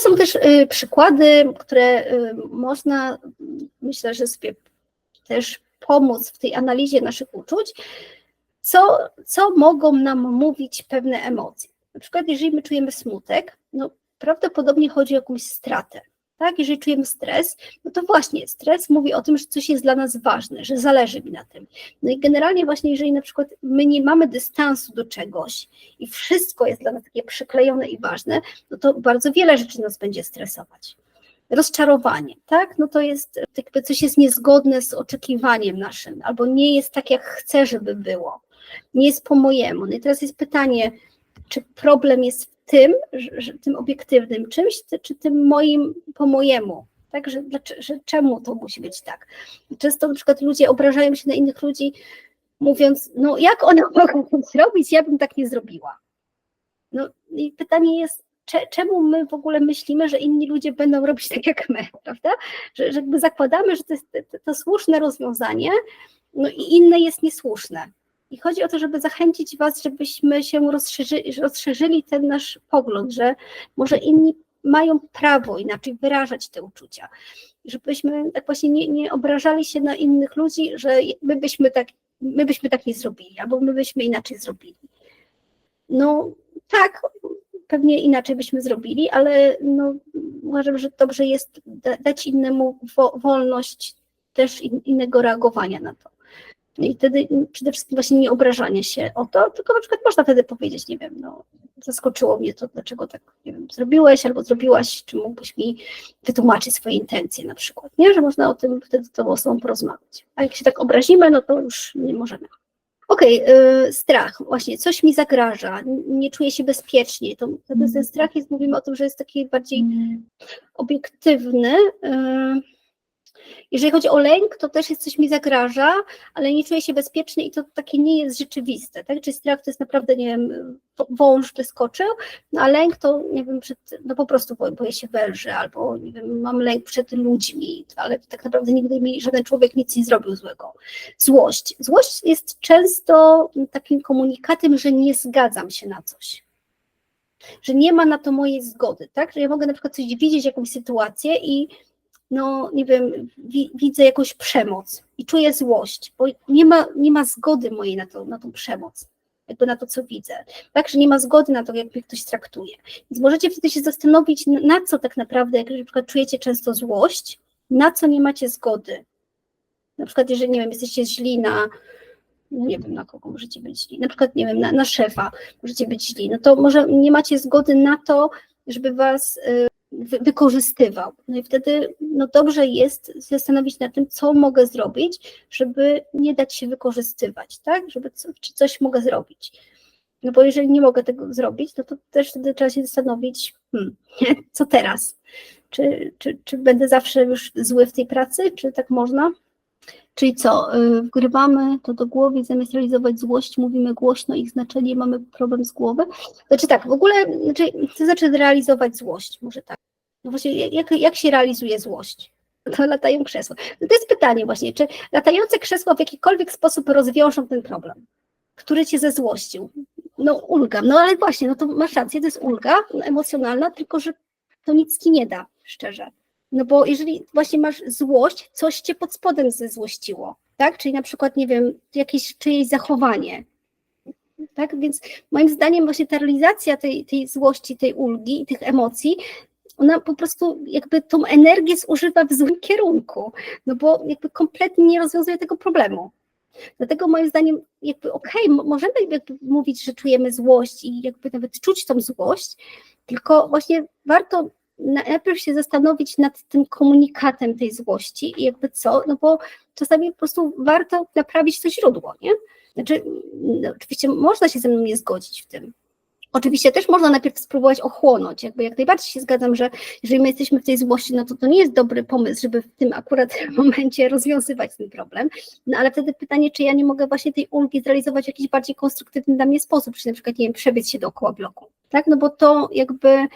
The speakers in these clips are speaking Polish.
są też y, przykłady, które y, można, myślę, że sobie też pomóc w tej analizie naszych uczuć, co, co mogą nam mówić pewne emocje. Na przykład, jeżeli my czujemy smutek, no prawdopodobnie chodzi o jakąś stratę. Tak, jeżeli czujemy stres, no to właśnie stres mówi o tym, że coś jest dla nas ważne, że zależy mi na tym. No i generalnie właśnie, jeżeli na przykład my nie mamy dystansu do czegoś i wszystko jest dla nas takie przyklejone i ważne, no to bardzo wiele rzeczy nas będzie stresować. Rozczarowanie, tak? No to jest jakby coś jest niezgodne z oczekiwaniem naszym, albo nie jest tak, jak chcę, żeby było. Nie jest po mojemu. No i teraz jest pytanie, czy problem jest tym, że, tym obiektywnym czymś, czy tym moim po mojemu. Tak, że, że czemu to musi być tak? Często na przykład ludzie obrażają się na innych ludzi, mówiąc, no jak one mogą to zrobić, ja bym tak nie zrobiła. No i pytanie jest, czemu my w ogóle myślimy, że inni ludzie będą robić tak jak my, prawda? Że, że jakby zakładamy, że to jest to, to słuszne rozwiązanie, no i inne jest niesłuszne. I chodzi o to, żeby zachęcić Was, żebyśmy się rozszerzyli, rozszerzyli ten nasz pogląd, że może inni mają prawo inaczej wyrażać te uczucia. Żebyśmy tak właśnie nie, nie obrażali się na innych ludzi, że my byśmy tak, my byśmy tak nie zrobili, albo my byśmy inaczej zrobili. No tak, pewnie inaczej byśmy zrobili, ale no, uważam, że dobrze jest dać innemu wolność też innego reagowania na to. I wtedy przede wszystkim właśnie nie obrażanie się o to, tylko na przykład można wtedy powiedzieć, nie wiem, no zaskoczyło mnie to, dlaczego tak, nie wiem, zrobiłeś albo zrobiłaś, czy mógłbyś mi wytłumaczyć swoje intencje na przykład, nie? Że można o tym wtedy z tą osobą porozmawiać. A jak się tak obrazimy, no to już nie możemy. Okej, okay, strach, właśnie, coś mi zagraża, nie czuję się bezpiecznie, to wtedy ten strach jest, mówimy o tym, że jest taki bardziej obiektywny, yy, jeżeli chodzi o lęk, to też jest coś mi zagraża, ale nie czuję się bezpiecznie i to takie nie jest rzeczywiste, tak? Czyli strach to jest naprawdę, nie wiem, wąż wyskoczył, no a lęk to, nie wiem, przed, no po prostu boję się węży, albo, nie wiem, mam lęk przed ludźmi, ale tak naprawdę nigdy mi żaden człowiek nic nie zrobił złego. Złość. Złość jest często takim komunikatem, że nie zgadzam się na coś że nie ma na to mojej zgody, tak? Że ja mogę na przykład coś widzieć, jakąś sytuację i no nie wiem, wi widzę jakąś przemoc i czuję złość, bo nie ma, nie ma zgody mojej na, to, na tą przemoc, jakby na to, co widzę. Tak, że nie ma zgody na to, jak mnie ktoś traktuje. Więc możecie wtedy się zastanowić, na co tak naprawdę, jak na przykład czujecie często złość, na co nie macie zgody. Na przykład, jeżeli, nie wiem, jesteście źli na, no nie wiem, na kogo możecie być źli, na przykład, nie wiem, na, na szefa możecie być źli, no to może nie macie zgody na to, żeby was y, wykorzystywał. No i wtedy no dobrze jest zastanowić się nad tym, co mogę zrobić, żeby nie dać się wykorzystywać, tak? Żeby co, czy coś mogę zrobić. No bo jeżeli nie mogę tego zrobić, no to też wtedy trzeba się zastanowić, hmm, co teraz? Czy, czy, czy będę zawsze już zły w tej pracy, czy tak można? Czyli co, y, wgrywamy to do głowy zamiast realizować złość, mówimy głośno ich znaczenie, mamy problem z głowy. Znaczy tak, w ogóle, znaczy, co znaczy realizować złość? Może tak. No właśnie, jak, jak się realizuje złość? To latają krzesła. No to jest pytanie właśnie, czy latające krzesła w jakikolwiek sposób rozwiążą ten problem, który cię zezłościł? No ulga, no ale właśnie, no to masz rację, to jest ulga emocjonalna, tylko że to nic ci nie da, szczerze. No bo jeżeli właśnie masz złość, coś cię pod spodem zezłościło, tak? Czyli na przykład, nie wiem, jakieś czyjeś zachowanie, tak? Więc moim zdaniem właśnie ta realizacja tej, tej złości, tej ulgi tych emocji, ona po prostu jakby tą energię zużywa w złym kierunku, no bo jakby kompletnie nie rozwiązuje tego problemu. Dlatego moim zdaniem jakby okej, okay, możemy jakby mówić, że czujemy złość i jakby nawet czuć tą złość, tylko właśnie warto najpierw się zastanowić nad tym komunikatem tej złości i jakby co, no bo czasami po prostu warto naprawić to źródło, nie? Znaczy, no, oczywiście można się ze mną nie zgodzić w tym. Oczywiście też można najpierw spróbować ochłonąć, jakby jak najbardziej się zgadzam, że jeżeli my jesteśmy w tej złości, no to to nie jest dobry pomysł, żeby w tym akurat momencie rozwiązywać ten problem, no ale wtedy pytanie, czy ja nie mogę właśnie tej ulgi zrealizować w jakiś bardziej konstruktywny dla mnie sposób, czy na przykład, nie wiem, przebiec się dookoła bloku, tak, no bo to jakby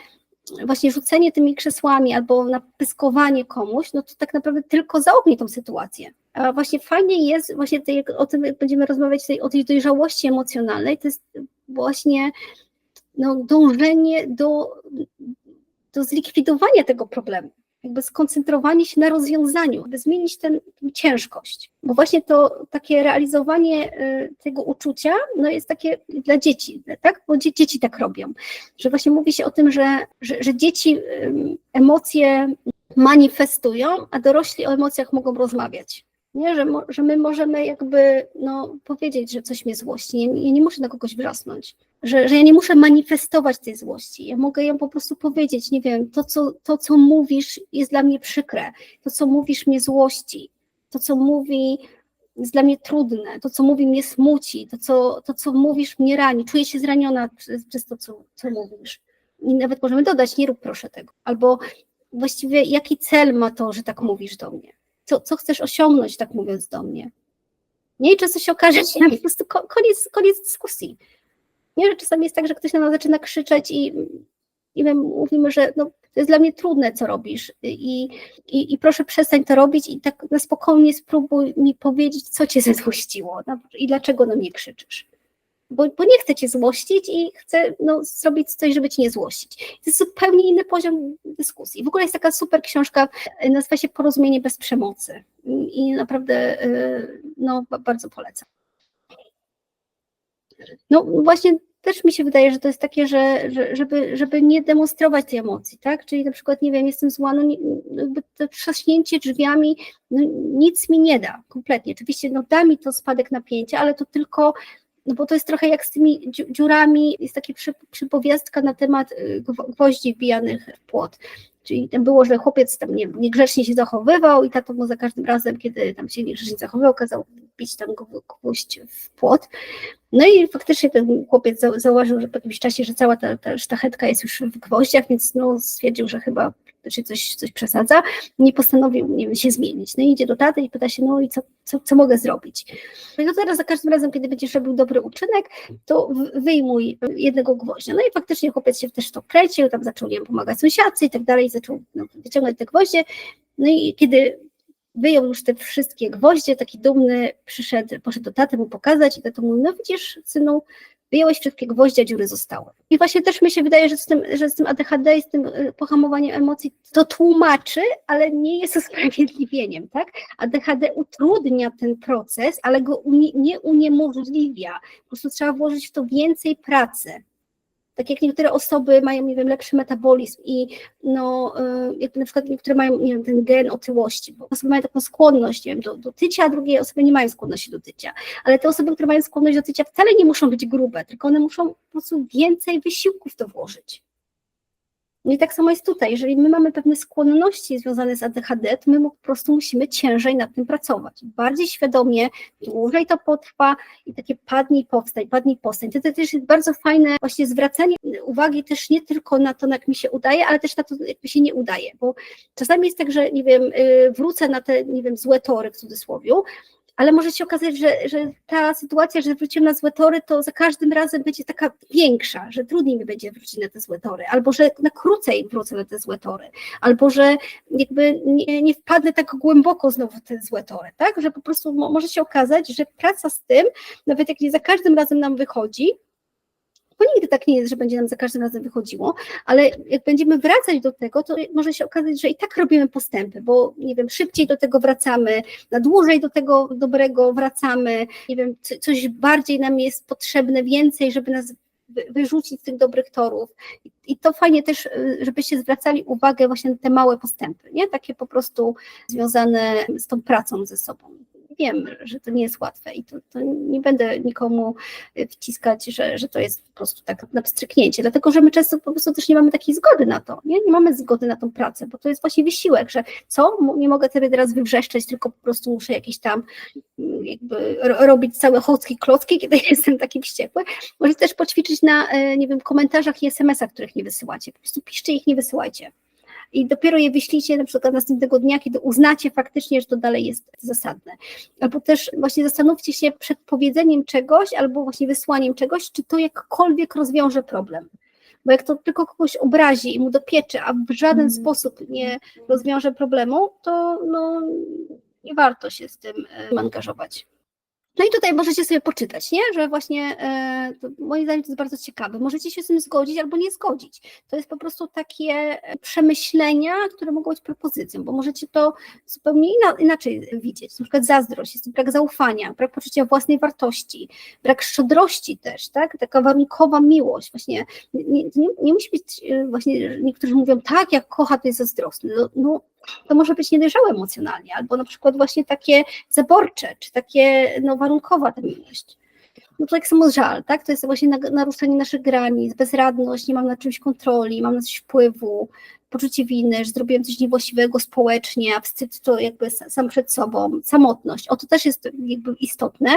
właśnie rzucenie tymi krzesłami albo napyskowanie komuś, no to tak naprawdę tylko zaogni tą sytuację. A właśnie fajnie jest, właśnie o tym będziemy rozmawiać, tej, o tej dojrzałości emocjonalnej, to jest właśnie no, dążenie do, do zlikwidowania tego problemu jakby skoncentrowanie się na rozwiązaniu, by zmienić tę ciężkość. Bo właśnie to takie realizowanie y, tego uczucia no jest takie dla dzieci, tak? Bo dzieci tak robią. Że właśnie mówi się o tym, że, że, że dzieci emocje manifestują, a dorośli o emocjach mogą rozmawiać. Nie, że, że my możemy jakby no, powiedzieć, że coś mnie złości. Ja, ja nie muszę na kogoś wrosnąć, że, że ja nie muszę manifestować tej złości. Ja mogę ją po prostu powiedzieć, nie wiem, to co, to, co mówisz, jest dla mnie przykre, to, co mówisz, mnie złości, to, co mówi, jest dla mnie trudne, to, co mówi, mnie smuci, to, co, to, co mówisz, mnie rani, czuję się zraniona przez, przez to, co, co mówisz. I nawet możemy dodać, nie rób proszę tego. Albo właściwie jaki cel ma to, że tak mówisz do mnie co, co chcesz osiągnąć, tak mówiąc do mnie. Nie i często się okaże, że po prostu koniec, koniec dyskusji. Nie, że czasami jest tak, że ktoś na nas zaczyna krzyczeć i, i my mówimy, że no, to jest dla mnie trudne, co robisz i, i, i proszę przestań to robić i tak na spokojnie spróbuj mi powiedzieć, co cię zezłościło no, i dlaczego na mnie krzyczysz bo, bo nie chcę cię złościć i chcę no, zrobić coś, żeby cię nie złościć. To jest zupełnie inny poziom dyskusji. W ogóle jest taka super książka, nazywa się Porozumienie bez przemocy i naprawdę e, no, bardzo polecam. No właśnie też mi się wydaje, że to jest takie, że, że żeby, żeby nie demonstrować tej emocji, tak? Czyli na przykład, nie wiem, jestem zła, no nie, jakby to trzaśnięcie drzwiami no, nic mi nie da, kompletnie. Oczywiście no, da mi to spadek napięcia, ale to tylko no bo to jest trochę jak z tymi dziurami, jest taka przypowiastka na temat y, gwoździ wbijanych w płot. Czyli było, że chłopiec tam nie, niegrzecznie się zachowywał i tato mu za każdym razem, kiedy tam się niegrzecznie zachowywał, kazał bić tam gwóźdź w płot. No i faktycznie ten chłopiec zauważył, że po jakimś czasie, że cała ta, ta sztachetka jest już w gwoździach, więc no stwierdził, że chyba czy coś, coś przesadza, nie postanowił nie wiem, się zmienić. No idzie do taty i pyta się, no i co, co, co mogę zrobić? No to teraz za każdym razem, kiedy będziesz robił dobry uczynek, to wyjmuj jednego gwoździa. No i faktycznie chłopiec się też to kręcił, tam zaczął nie wiem, pomagać sąsiadce i tak dalej, zaczął no, wyciągać te gwoździe. No i kiedy wyjął już te wszystkie gwoździe, taki dumny przyszedł, poszedł do taty mu pokazać i tato mówi, no widzisz synu, wyjąłeś wszystkie gwoździe, dziury zostały. I właśnie też mi się wydaje, że z tym, że z tym ADHD i z tym y, pohamowaniem emocji to tłumaczy, ale nie jest usprawiedliwieniem, tak? ADHD utrudnia ten proces, ale go nie uniemożliwia. Po prostu trzeba włożyć w to więcej pracy tak jak niektóre osoby mają, nie wiem, lepszy metabolizm i no, y, jak na przykład niektóre mają, nie wiem, ten gen otyłości, bo osoby mają taką skłonność, nie wiem, do, do tycia, a drugie osoby nie mają skłonności do tycia, ale te osoby, które mają skłonność do tycia wcale nie muszą być grube, tylko one muszą po prostu więcej wysiłków to włożyć. No i tak samo jest tutaj. Jeżeli my mamy pewne skłonności związane z ADHD, to my po prostu musimy ciężej nad tym pracować. Bardziej świadomie, dłużej to potrwa i takie padnij, powstań, padnij, powstań. To, to też jest bardzo fajne właśnie zwracanie uwagi też nie tylko na to, jak mi się udaje, ale też na to, jak mi się nie udaje, bo czasami jest tak, że nie wiem, y, wrócę na te, nie wiem, złe tory w cudzysłowie, ale może się okazać, że, że ta sytuacja, że wrócimy na złe tory, to za każdym razem będzie taka większa, że trudniej mi będzie wrócić na te złe tory, albo że na krócej wrócę na te złe tory, albo że jakby nie, nie wpadnę tak głęboko znowu w te złe tory, tak? Że po prostu może się okazać, że praca z tym, nawet jak nie za każdym razem nam wychodzi, bo nigdy tak nie jest, że będzie nam za każdym razem wychodziło, ale jak będziemy wracać do tego, to może się okazać, że i tak robimy postępy, bo nie wiem, szybciej do tego wracamy, na dłużej do tego dobrego wracamy, nie wiem, coś bardziej nam jest potrzebne, więcej, żeby nas wyrzucić z tych dobrych torów. I to fajnie też, y, żebyście zwracali uwagę właśnie na te małe postępy, nie? Takie po prostu związane z tą pracą ze sobą wiem, że to nie jest łatwe i to, to nie będę nikomu wciskać, że, że to jest po prostu tak na pstryknięcie, dlatego że my często po prostu też nie mamy takiej zgody na to, nie? nie mamy zgody na tą pracę, bo to jest właśnie wysiłek, że co, nie mogę sobie teraz wywrzeszczeć, tylko po prostu muszę jakieś tam mm, jakby robić całe chocki, klocki, kiedy jestem taki wściekły. Możecie też poćwiczyć na, y, nie wiem, komentarzach i SMS-ach, których nie wysyłacie, po prostu piszcie ich, nie wysyłajcie i dopiero je wyślijcie na przykład następnego dnia, kiedy uznacie faktycznie, że to dalej jest zasadne. Albo też właśnie zastanówcie się przed powiedzeniem czegoś albo właśnie wysłaniem czegoś, czy to jakkolwiek rozwiąże problem. Bo jak to tylko kogoś obrazi i mu dopieczy, a w żaden mm. sposób nie rozwiąże problemu, to no, nie warto się z tym angażować. No i tutaj możecie sobie poczytać, nie? że właśnie e, moim zdaniem to jest bardzo ciekawe. Możecie się z tym zgodzić albo nie zgodzić. To jest po prostu takie e, przemyślenia, które mogą być propozycją, bo możecie to zupełnie ina- inaczej widzieć. Na przykład zazdrość, jest brak zaufania, brak poczucia własnej wartości, brak szczodrości też, tak? Taka warunkowa miłość. Właśnie nie, nie, nie musi być e, właśnie, niektórzy mówią, tak, jak kocha, to jest zazdrosny. No, no, to może być niedojrzałe emocjonalnie, albo na przykład właśnie takie zaborcze, czy takie no, warunkowa ta miłość. No to tak samo żal, tak? To jest właśnie na- naruszenie naszych granic, bezradność, nie mam nad czymś kontroli, mam na coś wpływu, poczucie winy, że zrobiłem coś niewłaściwego społecznie, a wstyd to jakby sa- sam przed sobą, samotność. O to też jest jakby istotne,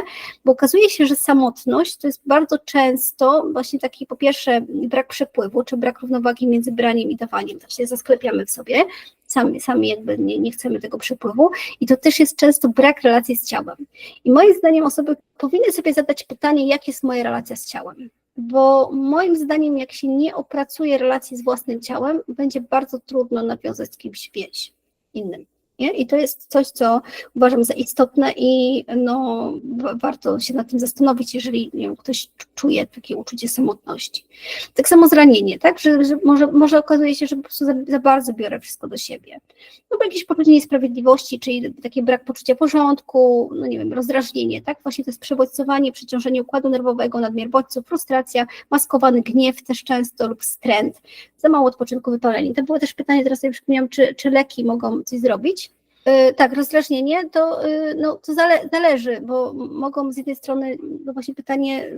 bo okazuje się, że samotność to jest bardzo często właśnie taki po pierwsze brak przepływu, czy brak równowagi między braniem i dawaniem, tak się zasklepiamy w sobie, sami, sami jakby nie, nie chcemy tego przepływu i to też jest często brak relacji z ciałem. I moim zdaniem osoby powinny sobie zadać pytanie, jak jest moja relacja z ciałem. Bo moim zdaniem, jak się nie opracuje relacji z własnym ciałem, będzie bardzo trudno nawiązać z kimś więź innym. Nie? I to jest coś, co uważam za istotne i no, wa- warto się nad tym zastanowić, jeżeli wiem, ktoś czu- czuje takie uczucie samotności. Tak samo zranienie, tak? Że, że może, może okazuje się, że po prostu za, za bardzo biorę wszystko do siebie. No bo jakieś poczucie niesprawiedliwości, czyli taki brak poczucia porządku, no nie wiem, rozdrażnienie, tak? Właśnie to jest przebodźcowanie, przeciążenie układu nerwowego, nadmiar bodźców, frustracja, maskowany gniew też często lub wstręt, za mało odpoczynku, wypalenie. To było też pytanie, teraz sobie przypomniałam, czy, czy leki mogą coś zrobić? Yy, tak, rozdrażnienie to, yy, no, to zale, zależy, bo mogą z jednej strony, no właśnie pytanie,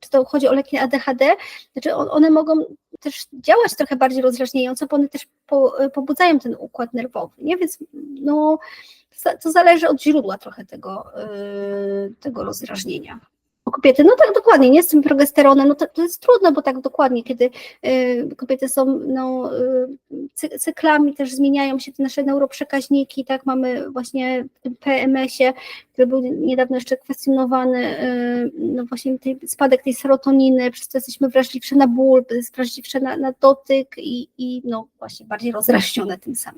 czy to chodzi o leki ADHD, znaczy on, one mogą też działać trochę bardziej rozdrażniająco, bo one też po, pobudzają ten układ nerwowy, nie? Więc no, to zależy od źródła trochę tego, yy, tego rozdrażnienia. U kobiety, no tak dokładnie, nie z tym progesteronem, no to, to jest trudno, bo tak dokładnie, kiedy y, kobiety są no, y, cy, cyklami, też zmieniają się te nasze neuroprzekaźniki, tak, mamy właśnie w tym PMS-ie, który był niedawno jeszcze kwestionowany, y, no właśnie tej, spadek tej serotoniny, przez to jesteśmy wrażliwsze na ból, wrażliwsze na, na dotyk i, i no właśnie bardziej rozrażnione tym samym.